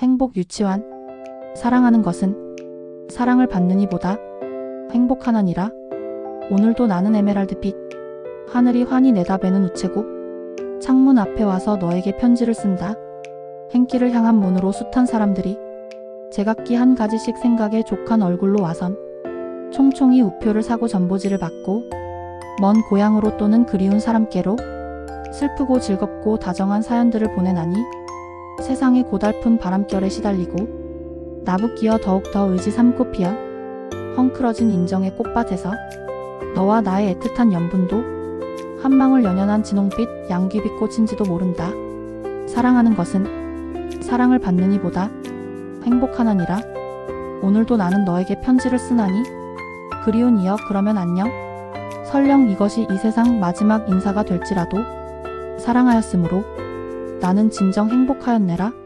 행복 유치원. 사랑하는 것은 사랑을 받는 이보다 행복하나니라. 오늘도 나는 에메랄드빛. 하늘이 환히 내다배는 우체국. 창문 앞에 와서 너에게 편지를 쓴다. 행길을 향한 문으로 숱한 사람들이 제각기 한 가지씩 생각에 족한 얼굴로 와선 총총히 우표를 사고 전보지를 받고 먼 고향으로 또는 그리운 사람께로 슬프고 즐겁고 다정한 사연들을 보내나니 세상의 고달픈 바람결에 시달리고 나붓기어 더욱더 의지 삼고 피어 헝클어진 인정의 꽃밭에서 너와 나의 애틋한 연분도 한 방울 연연한 진홍빛 양귀빛 꽃인지도 모른다. 사랑하는 것은 사랑을 받는 이보다 행복하나니라. 오늘도 나는 너에게 편지를 쓰나니 그리운 이여 그러면 안녕. 설령 이것이 이 세상 마지막 인사가 될지라도 사랑하였으므로 나는 진정 행복하였네라.